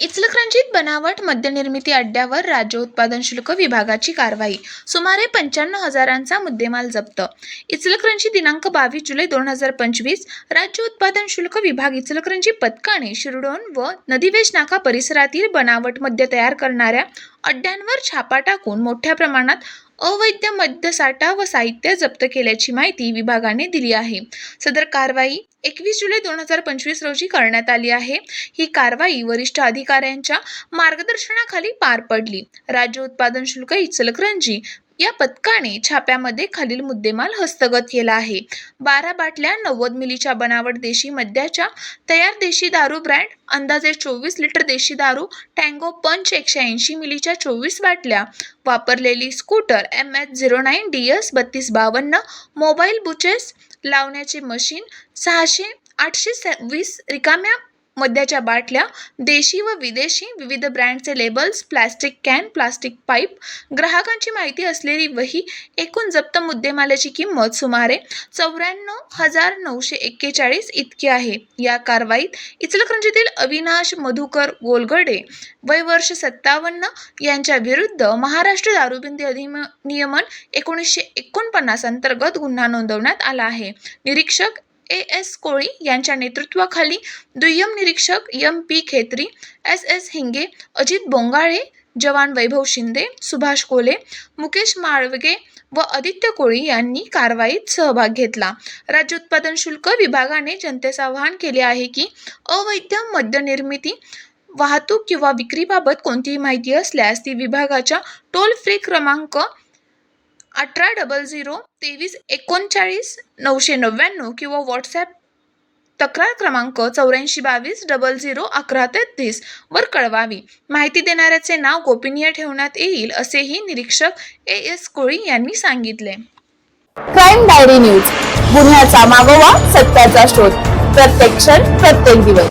इचलकरंजीत बनावट मद्यनिर्मिती अड्ड्यावर राज्य उत्पादन शुल्क विभागाची कारवाई. सुमारे पंच्याण्णव हजारांचा मुद्देमाल जप्त. इचलकरंजी दिनांक बावीस जुलै दोन हजार पंचवीस राज्य उत्पादन शुल्क विभाग इचलकरंजी पथकाने शिरडोन व नदीवेश नाका परिसरातील बनावट मद्य तयार करणाऱ्या अड्ड्यांवर छापा टाकून मोठ्या प्रमाणात अवैध मद्यसाठा व साहित्य जप्त केल्याची माहिती विभागाने दिली आहे. सदर कारवाई एकवीस जुलै दोन हजार पंचवीस रोजी करण्यात आली आहे. ही कारवाई वरिष्ठ अधिकाऱ्यांच्या मार्गदर्शनाखाली पार पडली. राज्य उत्पादन शुल्क इचलकरंजी या पथकाने छाप्यामध्ये खालील मुद्देमाल हस्तगत केला आहे. बारा बाटल्या नव्वद मिलीच्या बनावट देशी मद्याच्या तयार देशी दारू ब्रँड अंदाजे चोवीस लिटर देशी दारू टँगो पंच एकशे ऐंशी मिलीच्या चोवीस बाटल्या वापरलेली scooter M H zero nine D S बत्तीस बावन्न मोबाईल बुचेस लावण्याचे मशीन सहाशे आठशे वीस रिकाम्या मद्याच्या बाटल्या देशी व विदेशी विविध ब्रँडचे labels plastic can plastic pipe ग्राहकांची माहिती असलेली वही एकूण जप्त मुद्देमालाची किंमत सुमारे चौऱ्याण्णव हजार नऊशे एक्केचाळीस इतकी आहे. या कारवाईत इचलकरंजीतील अविनाश मधुकर गोलगडे वय वर्ष सत्तावन्न यांच्या विरुद्ध महाराष्ट्र दारूबंदी अधिनियमन एकोणीसशे एकोणपन्नास अंतर्गत गुन्हा नोंदवण्यात आला आहे. निरीक्षक ए एस कोळी यांच्या नेतृत्वाखाली दुय्यम निरीक्षक M P Khetri S S Hinge Ajit Bongale जवान वैभव शिंदे सुभाष कोले मुकेश माळवगे व आदित्य कोळी यांनी कारवाईत सहभाग घेतला. राज्य उत्पादन शुल्क विभागाने जनतेस आवाहन केले आहे की अवैध मद्य निर्मिती वाहतूक किंवा विक्रीबाबत कोणतीही माहिती असल्यास ती विभागाच्या टोल फ्री क्रमांक अठरा डबल झिरो तेवीस एकोणचाळीस नऊशे नव्याण्णव किंवा व्हॉट्सॲप तक्रार क्रमांक चौऱ्याऐंशी बावीस डबल झिरो अकरा तेहतीस वर कळवावी. माहिती देणाऱ्याचे नाव गोपनीय ठेवण्यात येईल असेही निरीक्षक ए एस कोळी यांनी सांगितले. क्राईम डायरी न्यूज गुन्ह्याचा मागोवा सत्याचा शोध. प्रत्येक क्षण प्रत्येक दिवस.